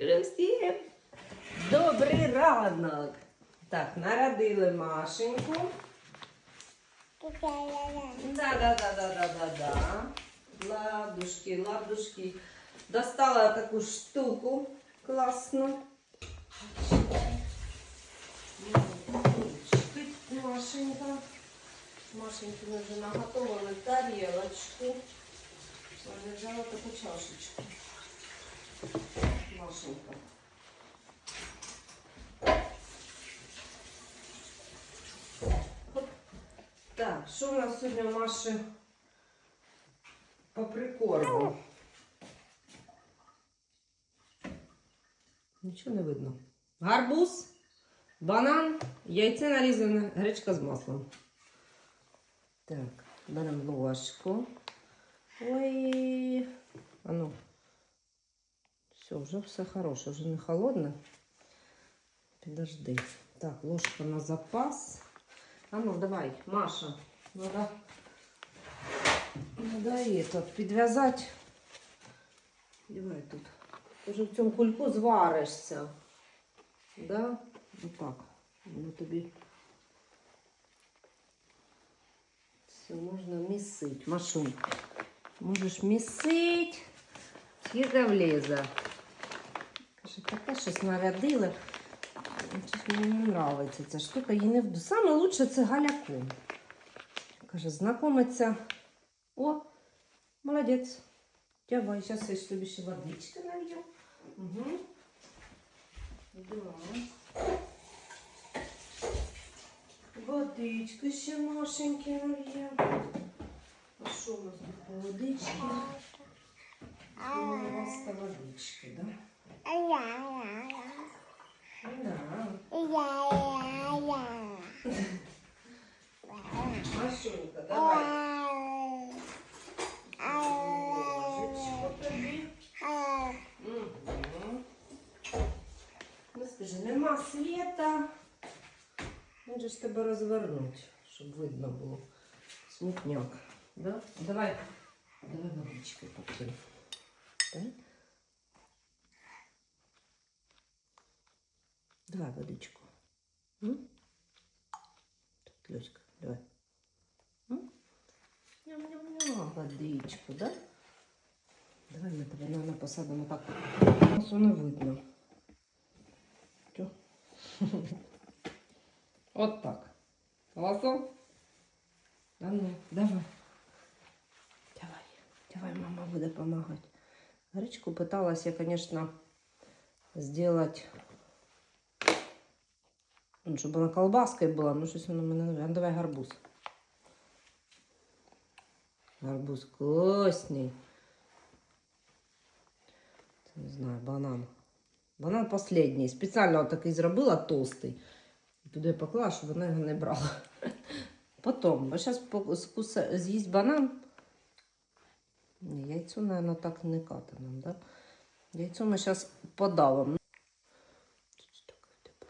Кажу, добрий ранок. Так, народили Машеньку. Да-да-да-да-да-да-да. Ладушки, ладушки. Достала таку штуку класну. Машенька. Машеньки ми вже наготовили тарілочку. Взяла таку чашечку. Машенька. Хоп. Так, що у нас сьогодні у Маші по прикорму? Нічого не видно. Гарбуз, банан, яйце нарізане, гречка з маслом. Так, беремо ложку. Ой, а ну. Все, вже все хороше, вже не холодне. Подожди. Так, ложка на запас. А ну, давай, Маша, надо, надо этот, підв'язати. Давай тут. Ти вже в цьому кульку зваришся. Да? Ну так. Ну тобі. Все, можна місить. Машунь, можеш місить. Скільки влізе. Каже, таке щось нарядили. Щось мені не подобається ця штука. Їй не вду. Саме лучше це галяку. Каже, знакомиться. О, молодець. Давай, зараз я ж тобі ще водички налью. Угу. Давай. Водички ще Машеньки нальємо. А що у нас тут водички? У та водички, да? Да. Машенька, давай. Ложечку тобі. Ну, же ж тебе розвернуть, щоб видно було. Смітняк. Да? Давай. Давай водички поп'ємо. Так? Давай водичку. М? Тут, Люська, давай. Ням-ням-ням, водичку, да? Давай ми тебе наверное, посадимо так. Ось воно видно. Чо? От так. Голосом? А ну, давай. Давай. Давай, мама буде допомагати. Гречку пыталась я, конечно, сделать, ну, чтобы она колбаской была, ну щось воно мене не. А давай гарбуз. Гарбуз вкусний. Не знаю, банан. Банан последній. Спеціально такий зробила толстий. Туди поклала, щоб вона його не брала. Потім, бо зараз з'їсть банан. Яйцо, мабуть, так не кати нам, да? Яйцо ми зараз подавимо. Тут так, типу.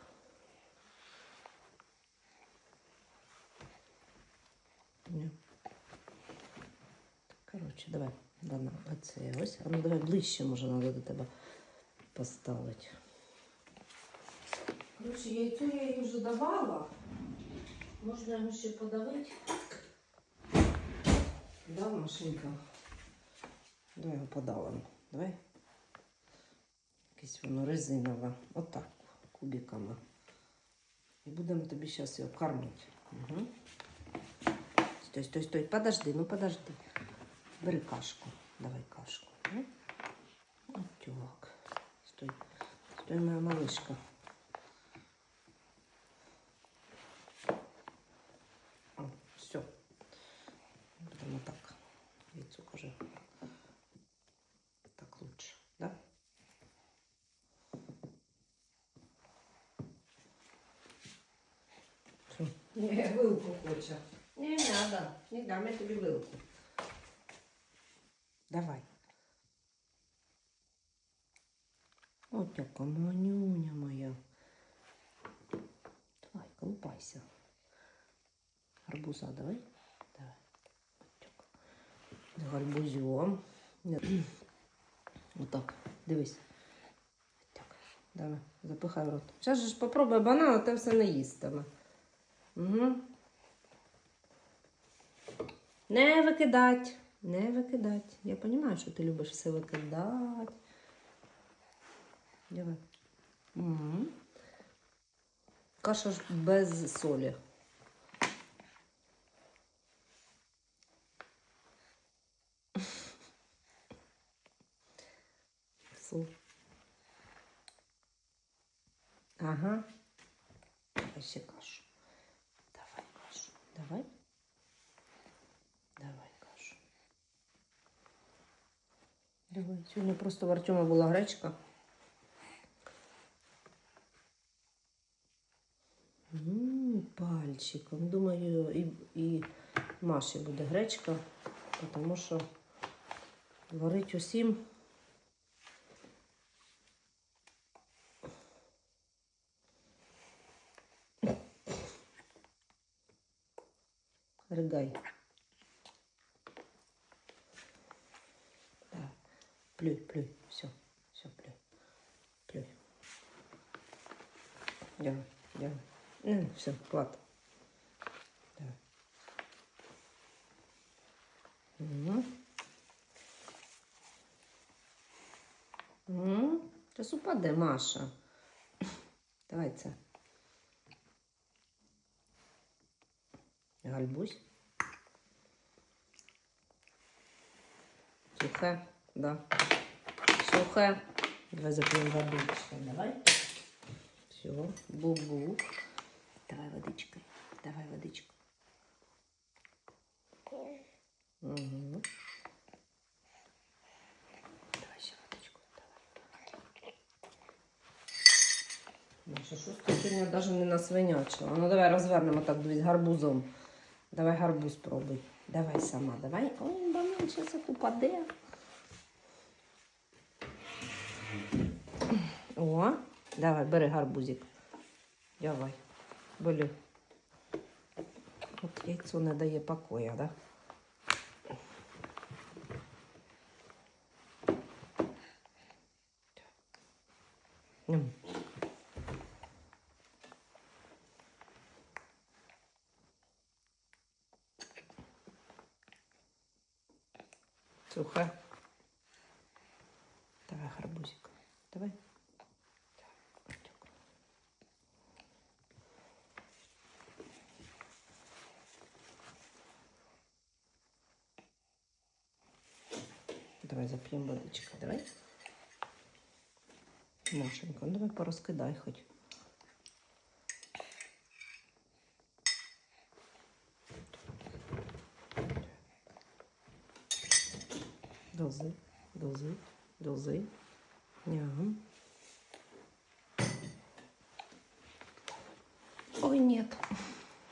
Ні. Коротше, давай. Банан. Оце ось. А ну давай ближче, може, треба до тебе поставити. Коротше, яйцо я їй вже давала. Можна його ще подавити. Да, Машенька? Давай його подавимо. Давай. Якесь воно резинове. Отак, кубиками. І будемо тобі зараз його кормити. Угу. Стой, стой, стой. Подожди, ну подожди. Бери кашку. Давай кашку. Ну. Отак. Стой. Стой, моя малышка. О, все. Будемо так. Яйцо каже. Так лучше, да? Не, вилку хоче. Не надо. Не дам я тобі вилку. Давай. От яка манюня моя. Давай, колупайся. Гарбуза давай. Давай. Отак. З гарбузом. Отак. Дивись. Так. Давай, запихай в рот. Зараз же ж попробуй банан, а ти все не їстиме. Угу. Не викидать. Не викидать. Я розумію, що ти любиш все викидати. Давай. Угу. Каша ж без солі. Фу. Ага. Давай ще кашу. Давай кашу. Давай. Давай кашу. Давай. Сьогодні просто в Артема була гречка. Пальчиком. Думаю, і, і Маші буде гречка, тому що варить усім. Ригай. Да. Плюй, плюй. Все, все, плюй. Плюй. Давай, давай. Ну, все, хват. Давай. Угу. Угу. Упаде, Маша. Давай це. Гальбусь. Сухе, да. Сухе. Давай запьем водичкой. Давай. Все, бубу. Давай водичкой. Давай водичку. Угу. Давай ще водичку. Давай. Маша, що ти сьогодні навіть не насвинячила? Ну давай розвернемо так дивись гарбузом. Давай гарбуз пробуй. Давай сама, давай. Ой, банан зараз як упаде. О, давай, бери гарбузик. Давай. Бери. От яйцо не дає покоя, да? М. Сухо. Давай гарбузик. Давай. Так, Артёк. Давай зап'ємо водички, Давай. Машенько, ну давай порозкидай хоч. Дози, дози, дози. Ням. Ой, нет.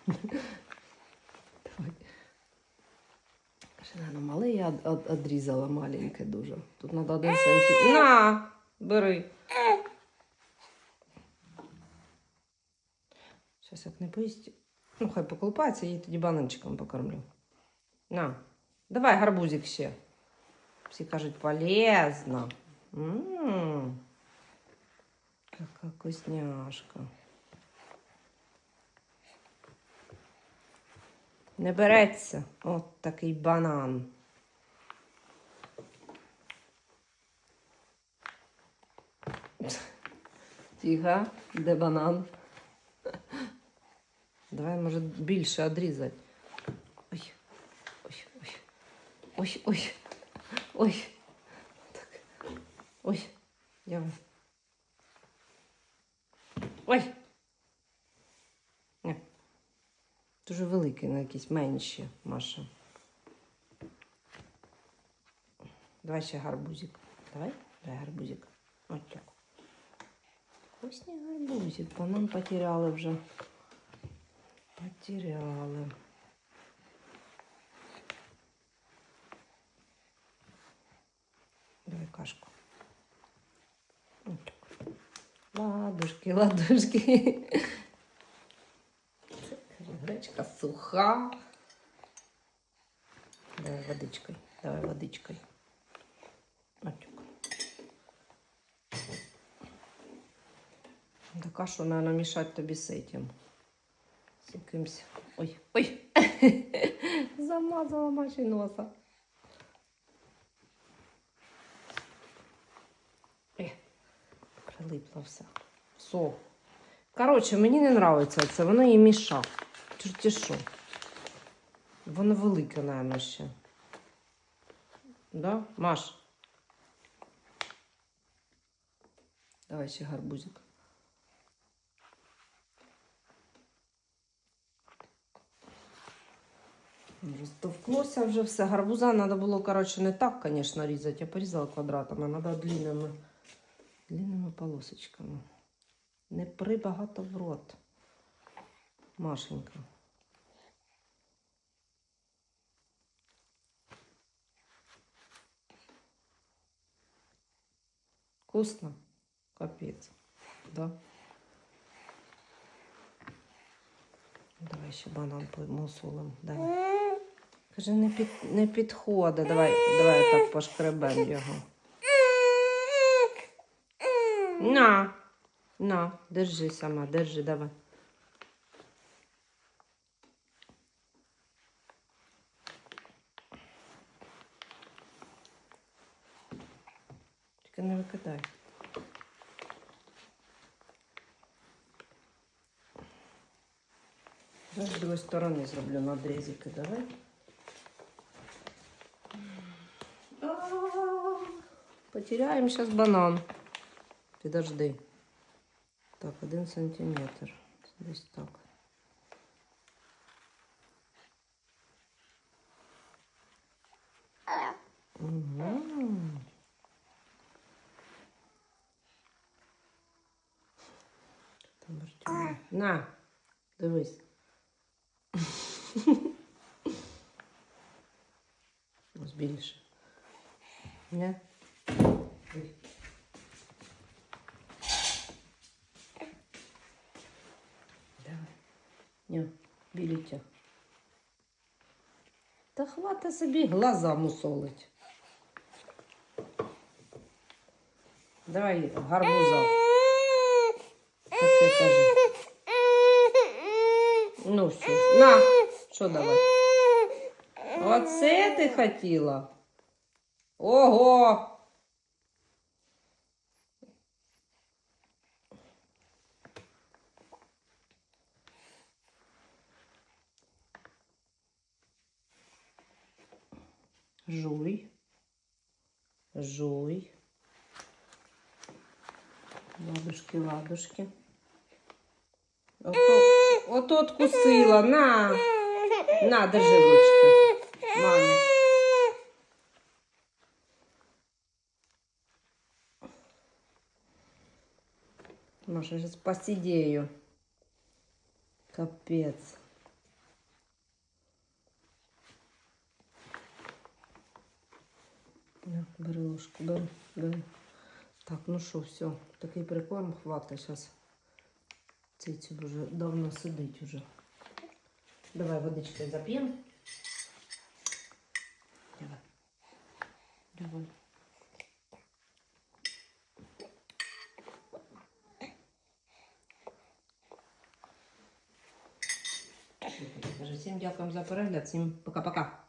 Давай. Ще ну, од- одрізала маленьке дуже. Тут треба один сантиметр. На, бери. Зараз як не поїсть. Ну, хай поколупається, я її тоді бананчиком покормлю. На, давай гарбузик ще. Всі кажуть, полезно. М, Яка вкусняшка. Не береться. От такий банан. Тихо, де банан? Давай, може, більше одрізати. Ой, ой, ой, ой, ой, ой. Так. Ой, я. Ой. Ні. Дуже великий, на якісь менші, Маша. Давай ще гарбузик. Давай, давай гарбузик. Ось так. Вкусний гарбузик. Банан потеряли вже. Потеряли. Давай кашку. Ладушки, ладушки. Гречка суха. Давай водичкой. Давай водичкой. Ось кашу, наверное, мешать тобі этим. З якимсь. Ой, ой. Замазала Маші носа. Е, прилипла все. Все. Коротше, мені не подобається це, воно їй міша. Чорті що. Воно велике, наверное, ще. Да, Маш? Давай ще гарбузик. Розтовклося вже все. Гарбуза треба було, коротше, не так, звісно, різати. Я порізала квадратами, а треба длинними, длинними полосочками. Не прибагато в рот. Машенька. Вкусно? Капець. Да? Давай ще банан помусолим. Дай. Каже, не, під, не підходить. Давай, давай так пошкребем його. На. На, держи сама, держи, давай. Тільки не викидай. З другої сторони зроблю надрізики, давай. Потеряем сейчас банан. Подожди. Так, один сантиметр. Десь так. Угу. Там. На, дивись. Ось більше. Не? Ой. Давай. Не, біліть. Та хвата собі глаза мусолить. Давай гарбуза. Таке каже. Ну все. На, що давай? Оце ти хотіла? Ого! Жуй. Жуй. Ладушки, ладушки. Ото, ото откусила. На. На, держи ручку. Мамі. Маша, сейчас посидею. Капец. На, бери ложку, бери, бери. Так, ну що, все, такий прикорм хватить зараз. Цицю вже давно сидить уже. Давай водичкою зап'ємо. Давай. Давай. Всім дякуємо за перегляд, всім пока-пока.